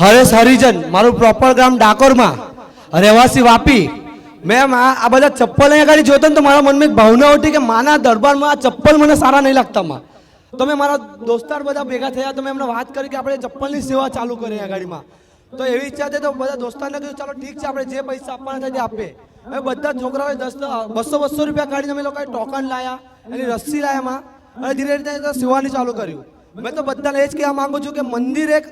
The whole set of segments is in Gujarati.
હરેશ હરિજન મારું પ્રોપર ગામ ડાકોરમાં. રહેવાસી વાપી. મેં આ આ બધા ચપ્પલ અહીંયા આગળ જોતો ને તો મારા મનમાં એક ભાવના ઉઠી કે માના દરબારમાં આ ચપ્પલ મને સારા નહીં લાગતા માં. તો મેં મારા દોસ્તાર બધા ભેગા થયા, તો મેં એમને વાત કરી કે આપણે ચપ્પલની સેવા ચાલુ કરીએ અહીંયા ગાડીમાં. તો એવી ઈચ્છા હતી તો બધા દોસ્તારને કીધું, ચાલો ઠીક છે, આપણે જે પૈસા આપવાના થાય તે આપે. હવે બધા છોકરાઓએ દસ બસો બસો રૂપિયા કાઢીને અમે લોકોએ ટોકન લાયા, એની રસ્સી લાયા માં. અને ધીરે ધીરે સેવાની ચાલુ કર્યું. મેં તો બધાને એ જ કહેવા માંગુ છું કે મંદિર એક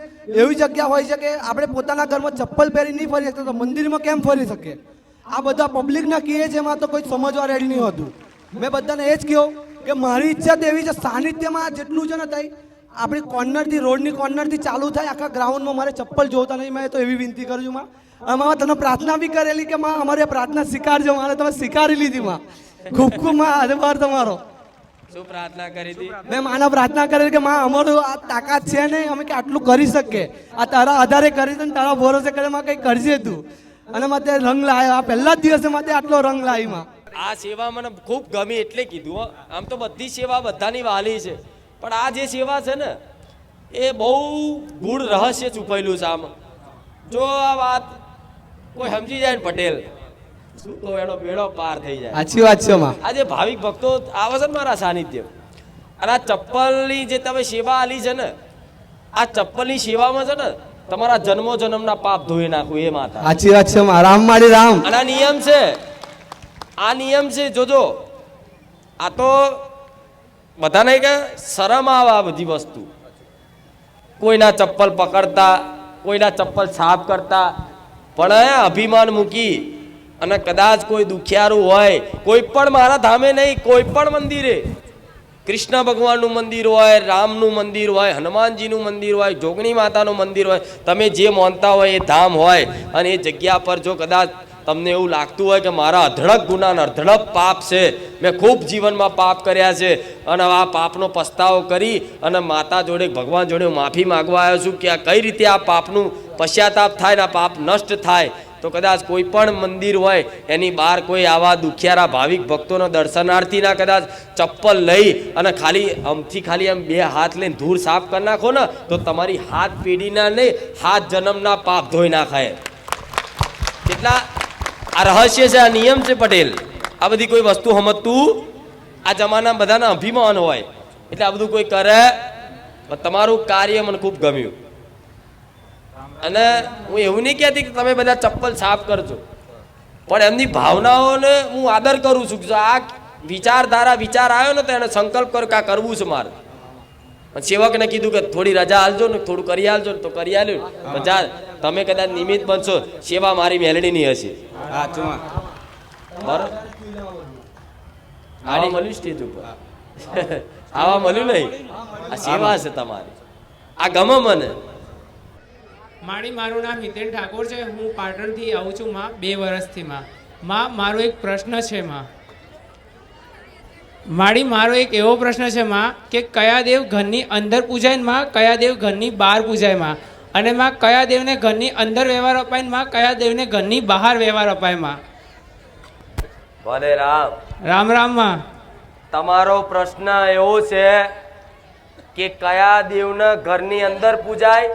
એવી જગ્યા હોય છે કે આપણે પોતાના ઘરમાં ચપ્પલ પહેરી નહીં ફરી શકતા તો મંદિરમાં કેમ ફરી શકીએ આ બધા પબ્લિકના કહે છે, એમાં તો કોઈ સમજવા રેડી નહીં હોતું. મેં બધાને એ જ કહ્યું કે મારી ઈચ્છા તો એવી છે, સાનિધ્યમાં જેટલું છે ને તઈ, આપણી કોર્નરથી રોડની કોર્નરથી ચાલુ થાય, આખા ગ્રાઉન્ડમાં મારે ચપ્પલ જોતા નહીં. મેં તો એવી વિનંતી કરું છું, માં. તમે પ્રાર્થના બી કરેલી કે, માં, અમારે પ્રાર્થના સ્વીકારજો, મારે તમે સ્વીકારી લીધી, માં. ખૂબ ખૂબ, માં, આભાર તમારો. શું પ્રાર્થના કરી હતી? મેં માના પ્રાર્થના કરી કે માં અમારું આ તાકાત છે નહીં અમે કે આટલું કરી શકીએ. આ તારા આધારે કરી ને તારા ભરોસે કરે માં કંઈ કરજે તું. અને માતે રંગ લાવ્યો આ પહેલા જ દિવસે માતે આટલો રંગ લાવી માં આ સેવા મને ખૂબ ગમી એટલે કીધું હો. આમ તો બધી સેવા બધાની વાલી છે. પણ આ જે સેવા છે ને એ બહુ ગૂઢ રહસ્ય છુપાયેલું છે આમાં. જો આ વાત કોઈ સમજી જાય ને પટેલ શું તો એનો બેડો પાર થઈ જાય. સાચી વાત છે માં. આજે ભાવિક ભક્તો આવે છે મારા સાનિધ્ય. અને આ ચપ્પલની જે તમે સેવા આલી છે ને આ ચપ્પલની સેવામાં છે ને તમારા જન્મો જન્મના પાપ ધોઈ નાખું એ માતા. સાચી વાત છે માં. રામ મારી રામ. આ નિયમ છે આ નિયમ છે જોજો આ તો બધાને કે શરમ આવે આ બધી વસ્તુ. કોઈના ચપ્પલ પકડતા કોઈના ચપ્પલ સાફ કરતા પણ અભિમાન મૂકી અને કદાચ કોઈ દુખિયારું હોય, કોઈ પણ મારા ધામે નહીં, કોઈ પણ મંદિરે. કૃષ્ણ ભગવાનનું મંદિર હોય, રામનું મંદિર હોય, હનુમાનજીનું મંદિર હોય, જોગણી માતાનું મંદિર હોય, તમે જે માનતા હોય એ ધામ હોય, અને એ જગ્યા પર જો કદાચ તમને એવું લાગતું હોય કે મારા અધડક ગુનાના અધડક પાપ છે, મેં ખૂબ જીવનમાં પાપ કર્યા છે, અને આ પાપનો પસ્તાવો કરી અને માતા જોડે, ભગવાન જોડે હું માફી માગવા આવ્યો છું કે આ કઈ રીતે આ પાપનું પશ્ચાતાપ થાય ને આ પાપ નષ્ટ થાય. તો કદાચ કોઈ પણ મંદિર હોય, એની બહાર કોઈ આવા દુખિયારા ભાવિક ભક્તોનો દર્શનાર્થીના કદાચ ચપ્પલ લઈ અને ખાલી આમથી ખાલી આમ બે હાથ લઈને ધૂળ સાફ કરી નાખો ને, તો તમારી હાથ પેઢીના નહીં, હાથ જન્મના પાપ ધોઈ નાખાય. કેટલા? આ રહસ્ય છે, આ નિયમ છે પટેલ. આ બધી કોઈ વસ્તુ સમજતું આ જમાના બધાના અભિમાન હોય. એટલે આ બધું કોઈ કરે? તમારું કાર્ય મને ખૂબ ગમ્યું. અને હું એવું નહીં કહેતી કે તમે બધા ચપ્પલ સાફ કરજો. પણ એમની ભાવનાઓને હું આદર કરું છું જો આ વિચારધારા વિચાર આવ્યો ને તો એને સંકલ્પ કરો કે આ કરવું છે મારે. સેવકને કીધું કે થોડી રજા આલજો ને થોડું કરી આલજો ને તો કરી આલ્યું પણ જા તમે કદાચ નિમિત્ત બનશો સેવા મારી મેલડીની હશે. બરાબર આવા મળ્યું સ્ટેજ ઉપર. આવા મળ્યું નહીં. આ સેવા છે તમારી. આ ગમે મને. મારી મારું નામ હિતેન ઠાકોર છે. હું પાટણથી આવું છું માં બે વર્ષથી માં. માં મારો એક પ્રશ્ન છે માં. મારી મારો એક એવો પ્રશ્ન છે માં કે કયા દેવ ઘરની અંદર પૂજાય ને માં? કયા દેવ ઘરની બહાર પૂજાયમાં? અને માં કયા દેવને ઘરની અંદર વ્યવહાર અપાય ને માં? કયા દેવને ઘરની બહાર વ્યવહાર અપાયમાં? ભલે રામ. રામ રામમાં. તમારો પ્રશ્ન એવો છે કે કયા દેવને ઘરની અંદર પૂજાય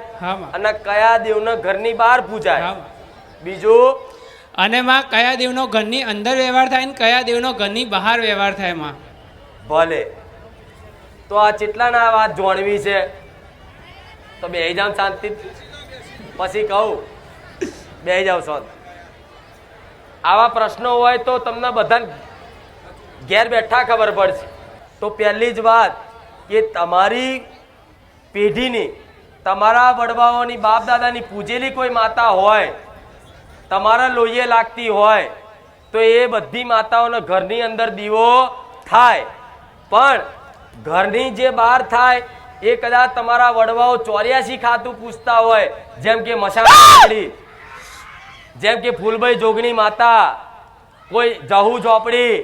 અને કયા દેવને ઘરની બહાર પૂજાય? બીજું? અને માં કયા દેવનો ઘરની અંદર વ્યવહાર થાય ને કયા દેવનો ઘરની બહાર વ્યવહાર થાયમાં? ભલે. તો આ ચેટલાના વાત જોણવી છે? તો બે જાવ શાંતિ. પછી કહું. બે જાવ શાંત. આવા પ્રશ્નો હોય તો તમને બધાને ઘેર બેઠા ખબર પડશે. તો પહેલી જ વાત કે તમારી પેઢીની, તમારા વડવાઓની બાપ દાદાની પૂજેલી કોઈ માતા હોય, તમારા લોહીએ લાગતી હોય, તો એ બધી માતાઓનો ઘરની અંદર દીવો થાય. પણ ઘરની જે બહાર થાય, એ કદાચ તમારા વડવાઓ ચોર્યાસી ખાતું પૂછતા હોય, જેમ કે મસાણી જેમ કે ફૂલભાઈ જોગણી માતા, કોઈ જહુ ઝોપડી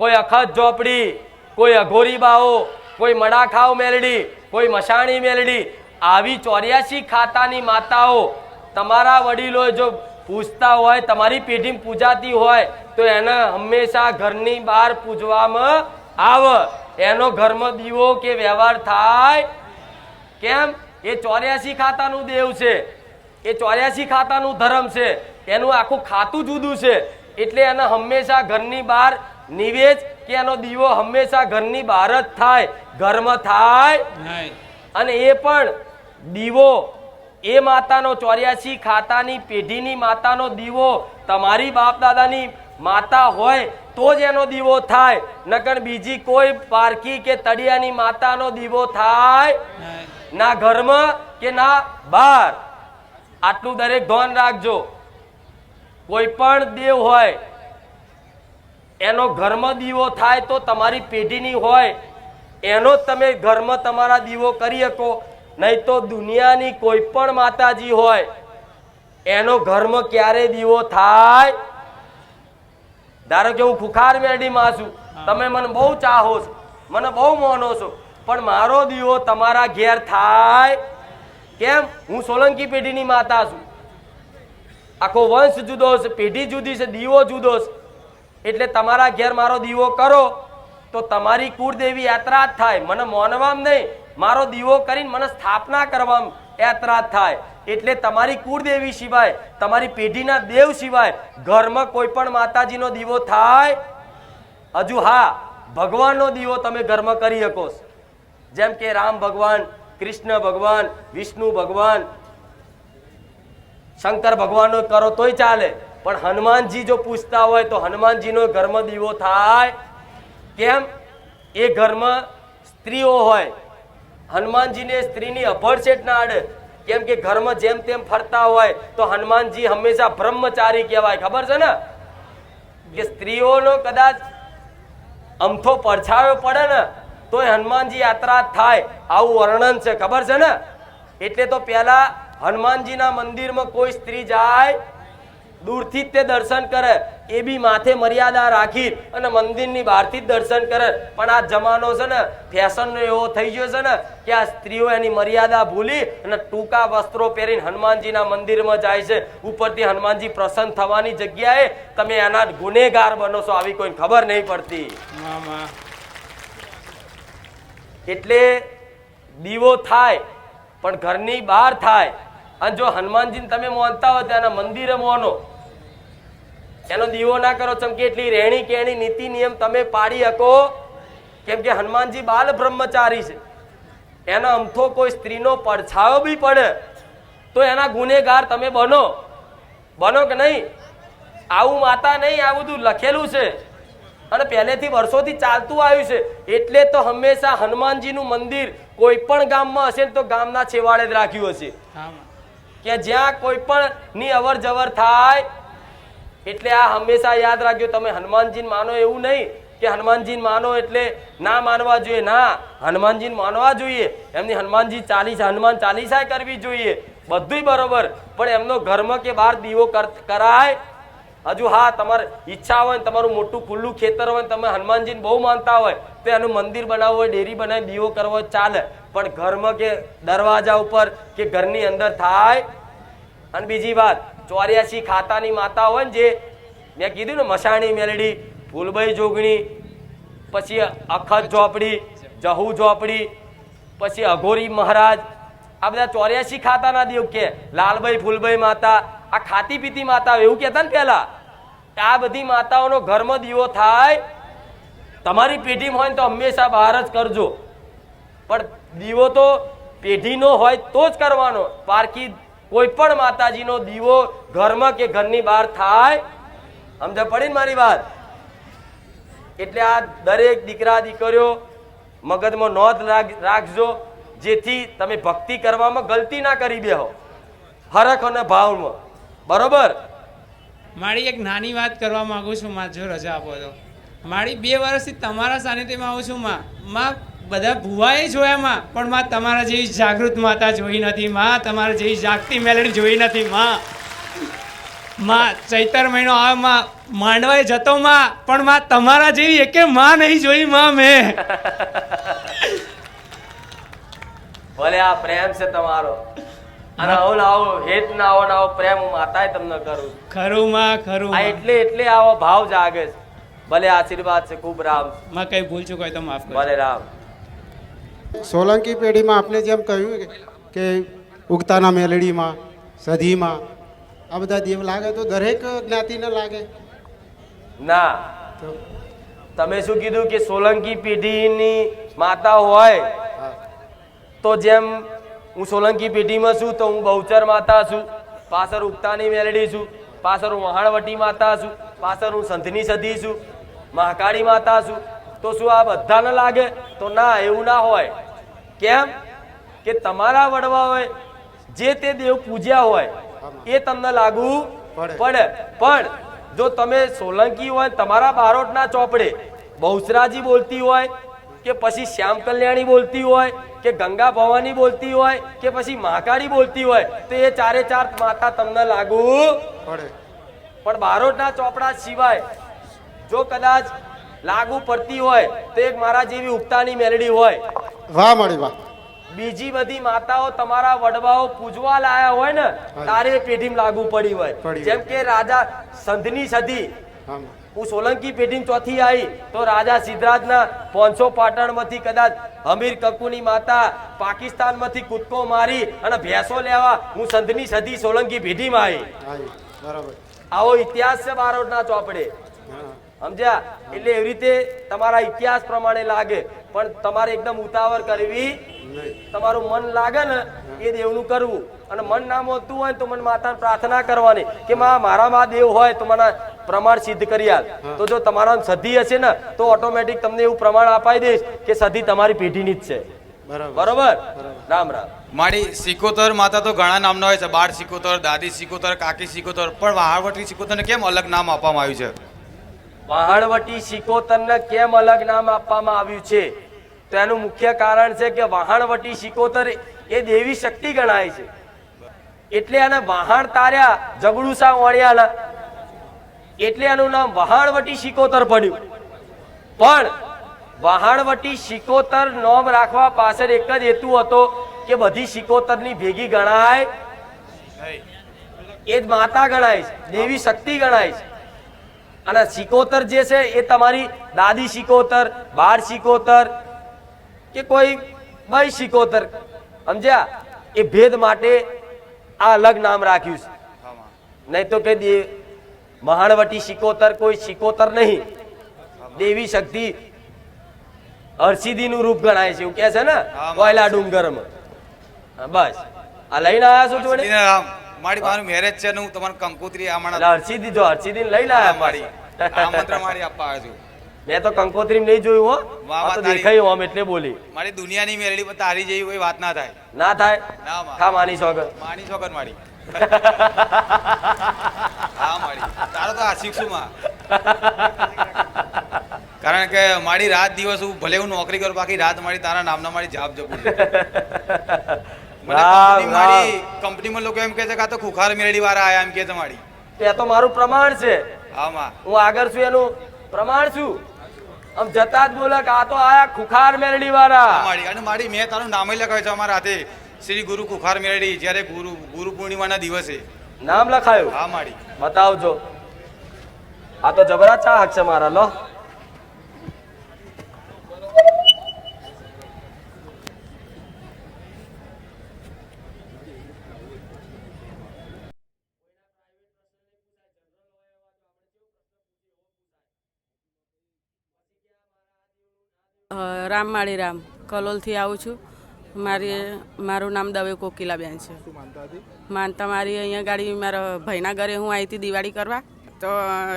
કોઈ અખત ઝોપડી કોઈ અઘોરી બાઓ કોઈ મડાખાવ મેલડી, કોઈ મસાણી મેલડી, આવી ચોર્યાસી ખાતાની માતાઓ તમારા વડીલો જો પૂજતા હોય, તમારી પેઢી પૂજાતી હોય, તો એને હંમેશા ઘરની બહાર પૂજવામાં આવ. એનો ઘરમાં દીવો કે વ્યવહાર થાય. કેમ? એ ચોર્યાસી ખાતાનું દેવ છે. એ ચોર્યાસી ખાતાનું ધર્મ છે. એનું આખું ખાતું જુદું છે. એટલે એને હંમેશા ઘરની બહાર નિવેજ એનો દીવો હંમેશા ઘરની બહાર જ થાય ઘરમાં થાય અને એ પણ દીવો એ માતાનો ચોર્યાસી ખાતાની પેઢીની માતાનો દીવો તમારી બાપ દાદાની માતા હોય તો જ એનો દીવો થાય નકર બીજી કોઈ પારકી કે તળિયાની માતાનો દીવો થાય. ના ઘરમાં કે ના બહાર. આટલું દરેક ધ્યાન રાખજો. કોઈ પણ દેવ હોય એનો ઘરમાં દીવો થાય તો તમારી પેઢીની હોય એનો તમે ઘરમાં તમારા દીવો કરી શકો. નહીં તો દુનિયાની કોઈ પણ માતાજી હોય એનો ઘરમાં ક્યારે દીવો થાય? ધારો કે હું ખુખારમાં છું તમે મને બહુ ચાહો છો મને બહુ મોનો છો પણ મારો દીવો તમારા ઘેર થાય? કેમ? હું સોલંકી પેઢીની માતા છું. આખો વંશ જુદો છે પેઢી જુદી છે દીવો જુદો છે. એટલે તમારા ઘેર મારો દીવો કરો. તો તમારી કુળદેવી યાત્રા થાય. મને મોનવામ નહીં. મારો દીવો કરીને મને સ્થાપના કરવામાં યાત્રા થાય. એટલે તમારી કુળદેવી સિવાય, તમારી પેઢીના દેવ સિવાય, ઘરમાં કોઈ પણ માતાજીનો દીવો થાય. હજુ હા, ભગવાનનો દીવો તમે ઘરમાં કરી શકો જેમ કે રામ ભગવાન, કૃષ્ણ ભગવાન, વિષ્ણુ ભગવાન, શંકર ભગવાનનો કરો તોય ચાલે. પણ હનુમાનજી જો પૂછતા હોય તો હનુમાનજીનો ઘરમાં દીવો થાય. કેમ? એ ઘરમાં સ્ત્રીઓ હોય. હનુમાનજીને સ્ત્રીની અભરછેટ ના આડે કેમ કે ઘરમાં જેમ તેમ ફરતા હોય તો હનુમાનજી હંમેશા બ્રહ્મચારી કહેવાય. ખબર છે ને? કે સ્ત્રીઓનો કદાચ અમથો પડછાયો પડે ને તો હનુમાનજી યાત્રા થાય. આવું વર્ણન છે. ખબર છે ને? એટલે તો પહેલા હનુમાનજીના મંદિરમાં કોઈ સ્ત્રી જાય દૂરથી જ તે દર્શન કરે. એ બી માથે મર્યાદા રાખી અને મંદિરની બહારથી જ દર્શન કરે. પણ આ જમાનો છે ને ફેશનનો એવો થઈ ગયો છે ને કે આ સ્ત્રીઓ એની મર્યાદા ભૂલી અને ટૂંકા વસ્ત્રો પહેરીને હનુમાનજીના મંદિરમાં જાય છે. ઉપરથી હનુમાનજી પ્રસન્ન થવાની જગ્યાએ તમે એના ગુનેગાર બનો છો. આવી કોઈ ખબર નહીં પડતી. એટલે દીવો થાય પણ ઘરની બહાર થાય. અને જો હનુમાનજીને તમે માનતા હોય તો એના મંદિરે માનો. એનો દીવો ના કરો ચમ કે એટલી રહેણી કેણી નીતિ નિયમ તમે પાડી શકો. કેમ કે હનુમાનજી બાલ બ્રહ્મચારી છે. એનો અમથો કોઈ સ્ત્રીનો પડછાયો બી પડે તો એના ગુનેગાર તમે બનો. બનો કે નહીં? આવું માતા નહીં આ બધું લખેલું છે. અને પહેલેથી વર્ષોથી ચાલતું આવ્યું છે. એટલે તો હંમેશા હનુમાનજીનું મંદિર કોઈ પણ ગામમાં હશે તો ગામના છેવાડે જ રાખ્યું હશે. કે જ્યાં કોઈ પણ ની અવર જવર થાય એટલે આ હંમેશા યાદ રાખજો, તમે હનુમાનજીને માનો એવું નહીં કે હનુમાનજીને માનો એટલે ના માનવા જોઈએ. ના, હનુમાનજીને માનવા જોઈએ. એમની હનુમાનજી ચાલીસા, હનુમાન ચાલીસા કરવી જોઈએ. બધુંય બરોબર. પણ એમનો ઘરમાં કે બહાર દીવો કર- કરાય. હજુ હા, તમારે ઈચ્છા હોય ને તમારું મોટું ખુલ્લું ખેતર હોય તમે હનુમાનજીને બહુ માનતા હોય, તો એનું મંદિર બનાવવું હોય, ડેરી બનાવી દીવો કરવો ચાલે. પણ ઘરમાં કે દરવાજા ઉપર કે ઘરની અંદર થાય અને બીજી વાત, ચોર્યાસી ખાતાની માતા હોય ને જે, મેં કીધું ને મસાણી, મેલડી ફૂલભાઈ જોગણી, પછી અખત ઝોપડી, જહુ ઝોપડી, પછી અઘોરી મહારાજ, આ બધા ચોર્યાસી ખાતાના દેવ કે, લાલભાઈ, ફૂલભાઈ માતા, આ ખાતી પીતી માતા એવું કહેતા ને પહેલા આ બધી માતાઓનો ઘરમાં દીવો થાય, તમારી પેઢીમાં હોય ને તો હંમેશા બહાર જ કરજો. પણ દીવો તો પેઢીનો હોય તો જ કરવાનો. પારકી કોઈ પણ માતાજીનો દીવો ઘરમાં કે ઘરની બહાર થાય? સમજ પડી ને મારી વાત? એટલે આ દરેક દીકરા દીકરીઓ મગજમાં નોંધ રાખ- રાખજો, જેથી તમે ભક્તિ કરવામાં ગલતી ના કરી બેહો. હરખ અને ભાવમાં. બરોબર? મારી એક નાની વાત કરવા માંગુ છું, માં, જો રજા આપો તો. મારી બે વર્ષથી તમારા સાનિધ્યમાં આવું છું, માં. માં બધા ભુવાએ જોયા માં પણ માં તમારા જેવી જાગૃત માતા જોઈ નથી માં તમારા જેવી જાગતી મેલડી જોઈ નથી માં. માં ચૈતર મહિનો આવે માં માંડવાએ જતો માં પણ માં તમારા જેવી એકે માં નહીં જોઈ માં મેં. ભલે આ પ્રેમ છે તમારો. અને આવો આવો હેત ના આવો ના આવો પ્રેમ હું માતાએ તમને કરું ખરું માં ખરું આ એટલે એટલે આવો ભાવ જાગે છે. ભલે આશીર્વાદ છે ખૂબ રામમાં કઈ ભૂલ ચૂક હોય તો માફ કરો ભલે રામ. સોલંકી પેઢીમાં આપણે જેમ કહ્યું કે- ઉગતાના મેલડીમાં સધીમાં આ બધા દેવ લાગે તો દરેક જ્ઞાતિને લાગે. ના. તમે શું કીધું કે સોલંકી પેઢીની માતા હોય? તો જેમ હું સોલંકી પેઢીમાં છું તો હું બહુચર માતા છું. પાછળ ઉગતાની મેલડી છું. પાછળ હું વહાણવટી માતા છું. પાછળ હું સંધની સધી છું. મહાકાળી માતા છું. તો શું આ બધાને લાગે? તો ના એવું ના હોય. કેમ? કે તમારા વડવાઓએ જે તે દેવ પૂજ્યા હોય એ તમને લાગુ પડે. પડે. પણ જો તમે સોલંકી હોય તમારા બારોટના ચોપડે બહુસરાજી બોલતી હોય કે પછી શ્યામ કલ્યાણી બોલતી હોય કે ગંગા ભવાની બોલતી હોય કે પછી મહાકાળી બોલતી હોય તો એ ચારે ચાર માતા તમને લાગુ પડે. પણ બારોટના ચોપડા સિવાય જો કદાચ લાગુ પડતી હોય તો એક મારા જેવી ઉગતાની મેલડી હોય. વાહ મળી વાહ બીજી બધી માતાઓ તમારા વડવાઓ પૂજવા લાયા હોય ને તારે પેઢીમાં લાગુ પડી હોય. જેમ કે રાજા સંધની સધી હું સોલંકી પેઢી ચોથી આવી તો રાજા સિદ્ધરાજના પોંચસો પાટણમાંથી કદાચ હમીર કક્કુની માતા પાકિસ્તાનમાંથી કૂદકો મારી અને ભેંસો લેવા હું સંધની સધી સોલંકી પેઢીમાં આવી બરાબર. આવો ઇતિહાસ છે બારોટના ચોપડે. સમજ્યા? એટલે એવી રીતે તમારા ઇતિહાસ પ્રમાણે લાગે. પણ તમારે એકદમ ઉતાવળ કરવી તમારું મન લાગે ને એ દેવનું કરવું. અને મન ના મોતું હોય તો મને માતા પ્રાર્થના કરવાની કે માં મારામાં દેવ હોય તો મને પ્રમાણ સિદ્ધ કરી આલ. તો જો તમારા સધી હશે ને તો ઓટોમેટિક તમને એવું પ્રમાણ અપાઈ દઈશ કે સધી તમારી પેઢીની જ છે. બરાબર. બરોબર? રામ રામ. મારી સિકોતર માતા તો ઘણા નામના હોય છે. બાળ સિકોતર દાદી સિકોતર કાકી સિકોતર પણ વહાવટી સિકોતરને કેમ અલગ નામ આપવામાં આવ્યું છે? વહાણવટી શિકોતરને કેમ અલગ નામ આપવામાં આવ્યું છે? તો એનું મુખ્ય કારણ છે કે વહાણવટી શિકોતર એ દેવી શક્તિ ગણાય છે. એટલે એને વહાણ તાર્યા જગડુસા વણ્યાના એટલે એનું નામ વહાણવટી શિકોતર પડ્યું. પણ વહાણવટી શિકોતર નોમ રાખવા પાછળ એક જ હેતુ હતો કે બધી શિકોતરની ભેગી ગણાય. એ જ માતા ગણાય છે, દેવી શક્તિ ગણાય છે. અને શિકોતર જે છે એ તમારી દાદી શિકોતર બાર શિકોતર કે કોઈ બઈ શિકોતર સમજ્યા? એ ભેદ માટે આ અલગ નામ રાખ્યું છે. નહીં તો કે દે મહાણવટી શિકોતર કોઈ શિકોતર નહીં. દેવી શક્તિ હરસિદ્ધિનું રૂપ ગણાય છે એવું કે છે ને? કોયલા ડુંગરમાં. બસ. આ લઈને આવ્યા છો જોડે? ને રામ, મારી મારું મેરેજ છે ને હું તમારે કંકોત્રી આમણા હરસિદ્ધિ જો હરસિદ્ધિ લઈ આયા મારી આમંત્રણ મારી આપવા આવ્યો મેં તો કંકોત્રી નહીં જોયું હો. વાહ, તો દેખાયું આમ એટલે બોલી. મારી દુનિયાની મેરડી પર તારી જેવી કોઈ વાત ના થાય. ના થાય? ના. ખા માની સોગર માની છોકર મારી. હા મારી. તારો તો આશિક છું માં. કારણ કે મારી રાત દિવસ હું ભલે હું નોકરી કરું બાકી રાત મારી તારા નામના મારી જાપ જપું મારી કંપનીમાં લોકો એમ કહે છે કે આ તો ખુખાર મેરડી વાળા આયા એમ કહે છે મારી. તે તો મારું પ્રમાણ છે. આમાં. હું આગળ છું એનું પ્રમાણ છું. આમ જતા જ બોલે કે આ તો આયા ખુખાર મેલડી વાળા. મારી. અને મારી મેં તારું નામ લખાવ્યું છે અમારા હાથે. શ્રી ગુરુ ખુખાર મેળડી જ્યારે ગુરુ ગુરુ પૂર્ણિમાના દિવસે. નામ લખાયું? હા મારી. બતાવજો. આ તો જબરા ચાહક છે મારા લો. રામ માળી રામ. કલોલથી આવું છું. મારી મારું નામ દવે કોકિલાબેન છે. માનતા મારી અહીંયા ગાડી મારા ભાઈના ઘરે હું આવી હતી દિવાળી કરવા. તો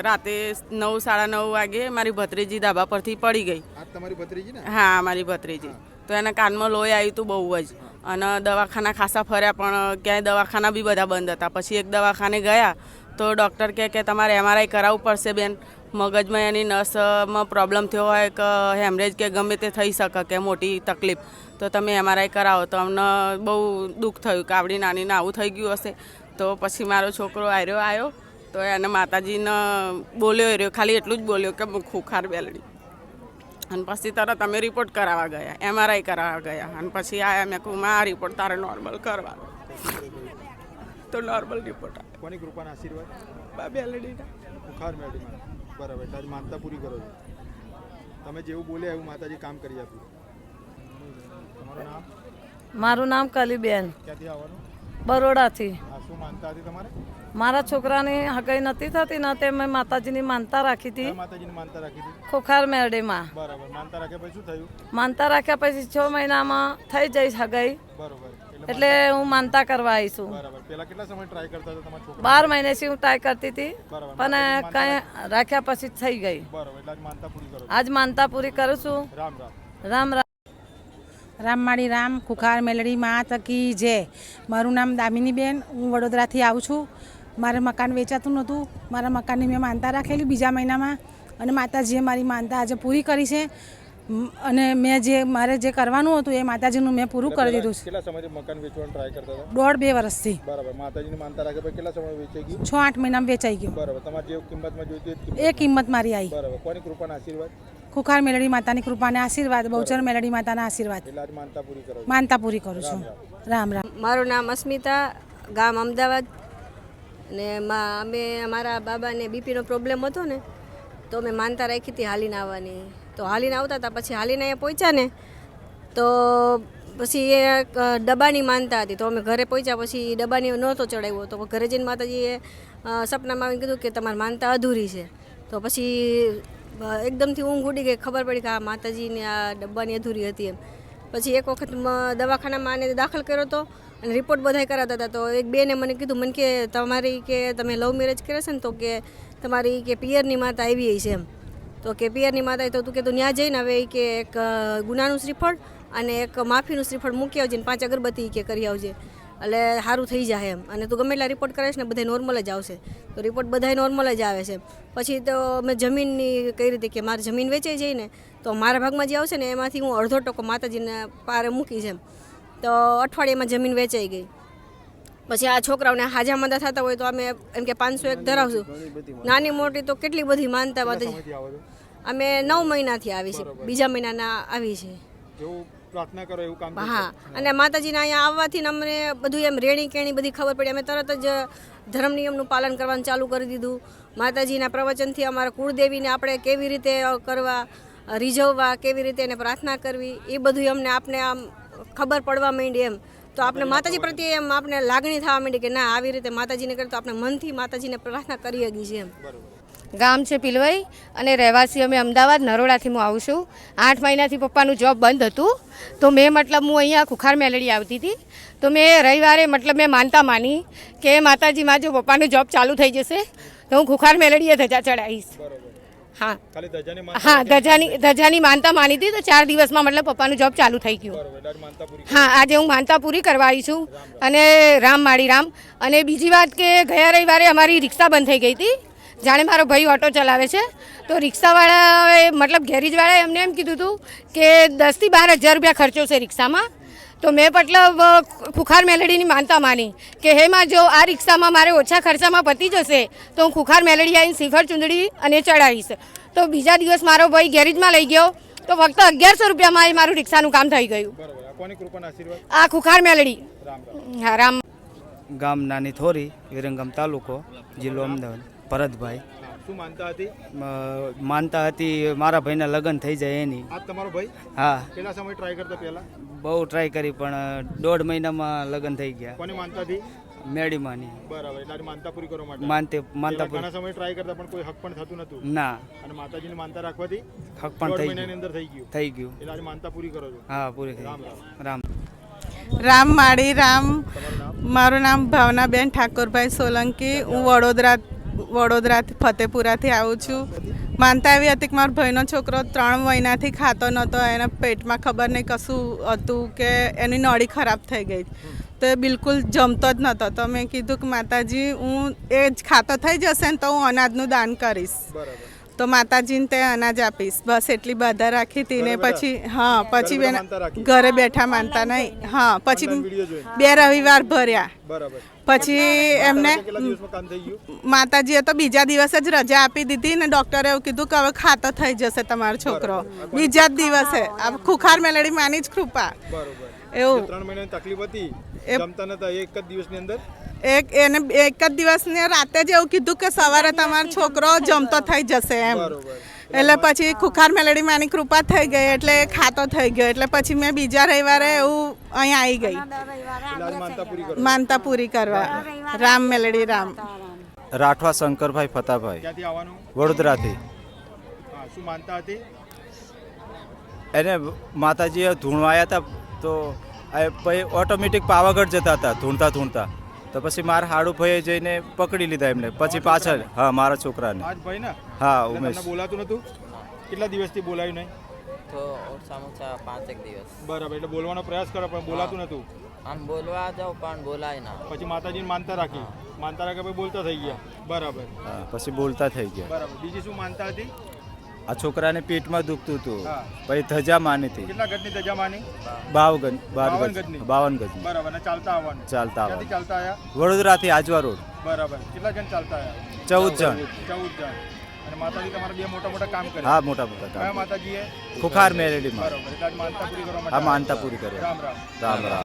રાતે નવ સાડા નવ વાગે મારી ભત્રીજી ધાબા પરથી પડી ગઈ. તમારી ભત્રીજી હા મારી ભત્રીજી. તો એના કાનમાં લોહી આવ્યું હતું બહુ જ. અને દવાખાના ખાસા ફર્યા પણ ક્યાંય દવાખાના બી બધા બંધ હતા. પછી એક દવાખાને ગયા તો ડૉક્ટર કહે કે તમારે એમઆરઆઈ કરાવવું પડશે બેન. મગજમાં એની નસમાં પ્રોબ્લેમ થયો હોય કે હેમરેજ કે ગમે તે થઈ શકે કે મોટી તકલીફ તો તમે એમઆરઆઈ કરાવો. તો અમને બહુ દુઃખ થયું કે આવડી નાનીને આવું થઈ ગયું હશે. તો પછી મારો છોકરો આવ્યો આવ્યો તો એને માતાજીને બોલ્યો રહ્યો ખાલી એટલું જ બોલ્યો કે ખુખાર બેલડી. અને પછી તરત અમે રિપોર્ટ કરાવવા ગયા એમઆરઆઈ કરાવવા ગયા. અને પછી આયા મેં કહું આ રિપોર્ટ તારે નોર્મલ કરવાનો તો નોર્મલ રિપોર્ટ કોની કૃપાના આશીર્વાદ? બેલડીના. બુખાર મેળવીમાં બરાબર તારી માનતા પૂરી કરો છો. તમે જેવું બોલે એવું માતાજી કામ કરી આપ્યું તમારું નામ? મારું નામ કલીબેન. ક્યાંથી આવવાનું? બરોડાથી. શું માનતા હતી તમારે? મારા છોકરાની હગાઈ નથી થતી ને તે મેં માતાજીની માનતા રાખી હતી. માતાજીની માનતા રાખી હતી? ખોખાર મેરડીમાં. બરાબર. માનતા રાખ્યા પછી શું થયું? માનતા રાખ્યા પછી છ મહિનામાં થઈ જઈશ હગાઈ. બરોબર. એટલે હું માનતા કરવા આવીશું બરાબર. પેલા કેટલા સમય ટ્રાય કરતા હતા તમારા છોકરા? બાર મહિનેથી હું ટ્રાય કરતી હતી પણ કઈ રાખ્યા પછી થઈ ગઈ. બરોબર એટલે આજ માનતા પૂરી કરો. આજ માનતા પૂરી કરું છું. રામ રામ. રામ રામ. રામમાળી રામ ખુખાર મેલડી મા તકી જય મારું નામ દામિનીબેન હું વડોદરાથી આવું છું. મારે મકાન વેચાતું નહોતું. મારા મકાનની મેં માનતા રાખેલી બીજા મહિનામાં. અને માતાજીએ મારી માનતા આજે પૂરી કરી છે. અને મેં જે મારે જે કરવાનું હતું એ માતાજીનું મેં પૂરું કરી દીધું છે. કેટલા સમયથી મકાન વેચવાનો ટ્રાય કરતા હતા? દોઢ બે વર્ષથી. બરાબર. માતાજીને માનતા રાખે પછી કેટલા સમય વેચાઈ ગયું? છ આઠ મહિનામાં વેચાઈ ગયું. બરાબર. તમારે જે કિંમતમાં જોઈતી હતી એ કિંમત મારી આવી બરાબર. કોની કૃપાના આશીર્વાદ? ખુખાર મેલડી માતાની કૃપાને આશીર્વાદ બહુચર મેલડી માતાના આશીર્વાદ. માનતા પૂરી કરો છો. માનતા પૂરી કરું છું. રામ. રામ મારું નામ અસ્મિતા ગામ અમદાવાદ. ને મા અમે અમારા બાબાને બીપીનો પ્રોબ્લેમ હતો ને તો અમે માનતા રાખી હતી હાલીને આવવાની. તો હાલીને આવતા હતા, પછી હાલીને અહીંયા પહોંચ્યા ને, તો પછી એ ડબ્બાની માનતા હતી. તો અમે ઘરે પહોંચ્યા પછી ડબ્બાની નહોતો ચડાવ્યો. તો ઘરે જઈને માતાજીએ સપનામાં આવીને કીધું કે તમારી માનતા અધૂરી છે. તો પછી એકદમથી ઊંઘ ઉડી ગઈ. ખબર પડી કે આ માતાજીને આ ડબ્બાની અધૂરી હતી એમ. પછી એક વખત દવાખાનામાં આને દાખલ કર્યો હતો અને રિપોર્ટ બધાય કરાતા હતા. તો એક બેને મને કીધું, મને કે તમારી કે તમે લવ મેરેજ કરે છે ને, તો કે તમારી કે પિયરની માતા આવી છે એમ. તો કે પિયરની માતાએ તો તું કે તું ત્યાં જઈને હવે કે એક ગુનાનું શ્રીફળ અને એક માફીનું શ્રીફળ મૂકી આવજે ને પાંચ અગરબત્તી કે કરી આવજે. એટલે સારું થઈ જાય એમ. અને તું ગમે એટલા રિપોર્ટ કરાવીશ ને બધા નોર્મલ જ આવશે. તો રિપોર્ટ બધાય નોર્મલ જ આવે છે. પછી તો મેં જમીનની કઈ રીતે કે મારે જમીન વેચાઈ જાય ને, તો મારા ભાગમાં જે આવશે ને એમાંથી હું અડધો ટકો માતાજીને પારે મૂકી છે તો અઠવાડિયામાં જમીન વેચાઈ ગઈ. પછી આ છોકરાઓને હાજા માંદા થતા હોય તો અમે એમ કે પાંચસો એક ધરાવશું. નાની મોટી તો કેટલી બધી માનતા સમયથી અમે નવ મહિનાથી આવી છે બીજા મહિનાના આવી છે પ્રાર્થના કરો એવું કામ હા અને માતાજીના અહીંયા આવવાથી અમને બધું એમ રેણી કેણી બધી ખબર પડી. અમે તરત જ ધર્મ નિયમનું પાલન કરવાનું ચાલુ કરી દીધું. માતાજીના પ્રવચનથી અમારા કુળદેવીને આપણે કેવી રીતે કરવા રીઝવવા કેવી રીતે એને પ્રાર્થના કરવી એ બધું અમને આપને આમ ખબર પડવા માંડી એમ. તો આપણે માતાજી પ્રત્યે એમ આપણે લાગણી થવા માંડી કે ના, આવી રીતે માતાજીને કરે તો આપણે મનથી માતાજીને પ્રાર્થના કરી શકીએ છીએ એમ. ગામ છે પિલવાઈ અને રહેવાસી અમે અમદાવાદ નરોડાથી હું આવું છું. આઠ મહિનાથી પપ્પાનું જોબ બંધ હતું. તો મેં મતલબ હું અહીંયા ખુખાર મેલડી આવતી હતી. તો મેં રવિવારે મતલબ મેં માનતા માની કે માતાજીમાં જો પપ્પાનું જોબ ચાલુ થઈ જશે. તો હું ખુખાર મેલડીએ ધજા ચડાવીશ. હા. ધજાની હા ધજાની ધજાની માનતા માની હતી તો ચાર દિવસમાં મતલબ પપ્પાનું જોબ ચાલુ થઈ ગયું. હા આજે હું માનતા પૂરી કરવા આવી છું. અને રામ માળી રામ. અને બીજી વાત કે ગયા રવિવારે અમારી રિક્ષા બંધ થઈ ગઈ હતી. જાણે મારો ભાઈ ઓટો ચલાવે છે. તો રિક્ષાવાળાએ મતલબ ગેરેજવાળાએ એમને એમ કીધું હતું કે દસથી બાર હજાર રૂપિયા ખર્ચો છે રિક્ષામાં. તો મેં મતલબ ખુખાર મેલડીની માનતા માની કે હેમાં જો આ રિક્ષામાં મારે ઓછા ખર્ચામાં પતી જશે તો હું ખુખાર મેલડી આવીને શિખર ચૂંદડી અને ચડાવીશ. તો બીજા દિવસ મારો ભાઈ ગેરેજમાં લઈ ગયો તો ફક્ત અગિયારસો રૂપિયામાં એ મારું રિક્ષાનું કામ થઈ ગયું. આ કોની કૃપાના આશીર્વાદ? આ ખુખાર મેલડી. હા રામ. ગામ નાની થોરી વિરંગમ તાલુકો જિલ્લો અમદાવાદ ભરતભાઈ. હા, શું માનતા હતી? માનતા હતી મારા ભાઈના લગ્ન થઈ જાય એની. આ તમારો ભાઈ? હા. કેટલા સમય ટ્રાય કરતા પહેલા? બહુ ટ્રાય કરી પણ દોઢ મહિનામાં લગ્ન થઈ ગયા. કોની માનતા હતી? મેડીમાંની. બરાબર એટલે માનતા પૂરી કરવા માટે. માનતે માનતા ઘણા સમય ટ્રાય કરતા પણ કોઈ હક પણ થતું નતું. ના. અને માતાજીની માનતા રાખવાથી હક પણ થઈ મહિનાની ગયું. અંદર થઈ ગયું. થઈ ગયું. એટલે આજે માનતા પૂરી કરો છો. હા પૂરી થઈ રામ રામ. રામ. માળી રામ. મારું નામ ભાવનાબેન ઠાકોરભાઈ સોલંકી હું વડોદરા વડોદરાથી ફતેપુરાથી આવું છું. માનતા એવી હતી કે મારો ભાઈનો છોકરો ત્રણ મહિનાથી ખાતો નહોતો એના પેટમાં ખબર નહીં કશું હતું કે એની નળી ખરાબ થઈ ગઈ. તો એ બિલકુલ જમતો જ નહોતો. તો મેં કીધું કે માતાજી હું એ જ ખાતો થઈ જશે ને તો હું અનાજનું દાન કરીશ. તો માતાજીને તે અનાજ આપીશ. બસ એટલી બાધા રાખી હતી ને પછી હા પછી બેન ઘરે બેઠા માનતા નહીં. હા પછી? બે રવિવાર ભર્યા. બરાબર. પછી એમને કેટલા દિવસમાં કામ થઈ ગયું? માતાજીએ તો બીજા દિવસે જ રજા આપી દીધી ને ડોક્ટરે એવું કીધું કે હવે ખાતો થઈ જશે તમારો છોકરો. બીજા જ દિવસે. આ ખુખાર મેલડી માની જ કૃપા. એવું. ત્રણ મહિનાની તકલીફ હતી જમતા નતા એક જ દિવસની અંદર? એક એને એક જ દિવસને રાતે જ એવું કીધું કે સવારે તમારો છોકરો જમતો થઈ જશે એમ. બરોબર. એટલે પછી ખુખાર મેલડી માની કૃપા થઈ ગઈ એટલે એ ખાતો થઈ ગયો. એટલે પછી મેં બીજા રવિવારે એવું અહીંયા આવી ગઈ. માનતા પૂરી કરો. માનતા પૂરી કરવા. રામ મેલડી રામ. રાઠવા શંકરભાઈ ફતાભાઈ. વડોદરાથી. શું માનતા હતી? એને માતાજીએ ધૂણવાયા હતા તો એ પછી ઓટોમેટિક પાવાગઢ જતા હતા ધૂણતા ધૂણતા. તો પછી મારા હાડું ભાઈએ જઈને પકડી લીધા એમને. પછી પાછળ હા મારા છોકરાને. આજ ભાઈ ને હા ઉમેશ. બોલાતું નતું? કેટલા દિવસથી બોલાયું નહીં? તો ઓછામાં ઓછા પાંચેક દિવસ. બરાબર એટલે બોલવાનો પ્રયાસ કરો પણ બોલાતું નતું? આમ બોલવા જાવ પણ બોલાય ના. પછી માતાજીને માનતા રાખી? માનતા રાખ્યા પછી બોલતા થઈ ગયા. બરાબર. હા પછી બોલતા થઈ ગયા. બરાબર. બીજી શું માનતા હતી? આ છોકરાને પેટમાં દુખતું હતું. પછી ધજા માની હતી. કેટલા ગજની ધજા માની? બાવગન બાર બાવન ગજ ગજની? બાવન ગજની. બરાબર ચાલતા આવવાનું. ચાલતા આવવાનું. ચાલતા આવ્યા વડોદરાથી આજવા રોડ. બરાબર. કેટલા જણ ચાલતા આવ્યા ચૌદ જણ. ચૌદ જણ. અને માતાજી તમારા બે મોટા મોટા કામ કરે હા મોટા મોટા કામ માતાજીએ? ખુખાર મેલેડીમાં બરાબર માનતા પૂરી કરવા માટે આ માનતા પૂરી કરે રામ રામ. રામ રામ.